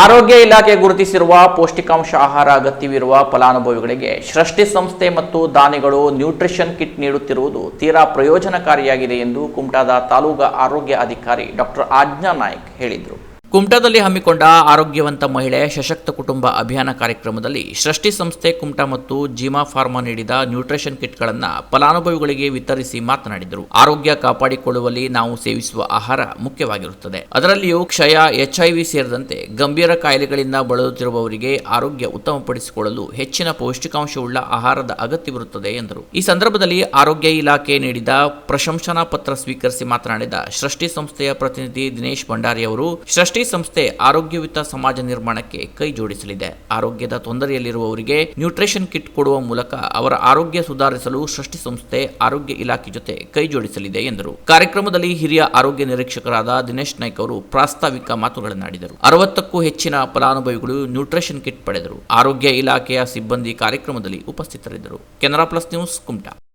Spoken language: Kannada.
ಆರೋಗ್ಯ ಇಲಾಖೆ ಗುರುತಿಸಿರುವ ಪೌಷ್ಟಿಕಾಂಶ ಆಹಾರ ಅಗತ್ಯವಿರುವ ಫಲಾನುಭವಿಗಳಿಗೆ ಸೃಷ್ಟಿ ಸಂಸ್ಥೆ ಮತ್ತು ದಾನಿಗಳು ನ್ಯೂಟ್ರಿಷನ್ ಕಿಟ್ ನೀಡುತ್ತಿರುವುದು ತೀರಾ ಪ್ರಯೋಜನಕಾರಿಯಾಗಿದೆ ಎಂದು ಕುಮಟಾದ ತಾಲೂಕಾ ಆರೋಗ್ಯ ಅಧಿಕಾರಿ ಡಾಕ್ಟರ್ ಆಜ್ಞಾ ನಾಯ್ಕ್ ಹೇಳಿದರು. ಕುಮಟಾದಲ್ಲಿ ಹಮ್ಮಿಕೊಂಡ ಆರೋಗ್ಯವಂತ ಮಹಿಳೆ ಸಶಕ್ತ ಕುಟುಂಬ ಅಭಿಯಾನ ಕಾರ್ಯಕ್ರಮದಲ್ಲಿ ಸೃಷ್ಟಿ ಸಂಸ್ಥೆ ಕುಮಟಾ ಮತ್ತು ಜಿಮಾ ಫಾರ್ಮಾ ನೀಡಿದ ನ್ಯೂಟ್ರಿಷನ್ ಕಿಟ್ಗಳನ್ನು ಫಲಾನುಭವಿಗಳಿಗೆ ವಿತರಿಸಿ ಮಾತನಾಡಿದರು. ಆರೋಗ್ಯ ಕಾಪಾಡಿಕೊಳ್ಳುವಲ್ಲಿ ನಾವು ಸೇವಿಸುವ ಆಹಾರ ಮುಖ್ಯವಾಗಿರುತ್ತದೆ. ಅದರಲ್ಲಿಯೂ ಕ್ಷಯ ಎಚ್ಐವಿ ಸೇರಿದಂತೆ ಗಂಭೀರ ಕಾಯಿಲೆಗಳಿಂದ ಬಳಲುತ್ತಿರುವವರಿಗೆ ಆರೋಗ್ಯ ಉತ್ತಮಪಡಿಸಿಕೊಳ್ಳಲು ಹೆಚ್ಚಿನ ಪೌಷ್ಟಿಕಾಂಶವುಳ್ಳ ಆಹಾರದ ಅಗತ್ಯವಿರುತ್ತದೆ ಎಂದರು. ಈ ಸಂದರ್ಭದಲ್ಲಿ ಆರೋಗ್ಯ ಇಲಾಖೆ ನೀಡಿದ ಪ್ರಶಂಸನಾ ಪತ್ರ ಸ್ವೀಕರಿಸಿ ಮಾತನಾಡಿದ ಸೃಷ್ಟಿ ಸಂಸ್ಥೆಯ ಪ್ರತಿನಿಧಿ ದಿನೇಶ್ ಭಂಡಾರಿ ಅವರು, ಸೃಷ್ಟಿ ಸಂಸ್ಥೆ ಆರೋಗ್ಯಯುತ ಸಮಾಜ ನಿರ್ಮಾಣಕ್ಕೆ ಕೈ ಜೋಡಿಸಲಿದೆ. ಆರೋಗ್ಯದ ತೊಂದರೆಯಲ್ಲಿರುವವರಿಗೆ ನ್ಯೂಟ್ರಿಷನ್ ಕಿಟ್ ಕೊಡುವ ಮೂಲಕ ಅವರ ಆರೋಗ್ಯ ಸುಧಾರಿಸಲು ಸೃಷ್ಟಿ ಸಂಸ್ಥೆ ಆರೋಗ್ಯ ಇಲಾಖೆ ಜೊತೆ ಕೈ ಜೋಡಿಸಲಿದೆ ಎಂದರು. ಕಾರ್ಯಕ್ರಮದಲ್ಲಿ ಹಿರಿಯ ಆರೋಗ್ಯ ನಿರೀಕ್ಷಕರಾದ ದಿನೇಶ್ ನಾಯ್ಕ್ ಅವರು ಪ್ರಾಸ್ತಾವಿಕ ಮಾತುಗಳನ್ನಾಡಿದರು. ಅರವತ್ತಕ್ಕೂ ಹೆಚ್ಚಿನ ಫಲಾನುಭವಿಗಳು ನ್ಯೂಟ್ರಿಷನ್ ಕಿಟ್ ಪಡೆದರು. ಆರೋಗ್ಯ ಇಲಾಖೆಯ ಸಿಬ್ಬಂದಿ ಕಾರ್ಯಕ್ರಮದಲ್ಲಿ ಉಪಸ್ಥಿತರಿದ್ದರು. Canara plus news Kumta.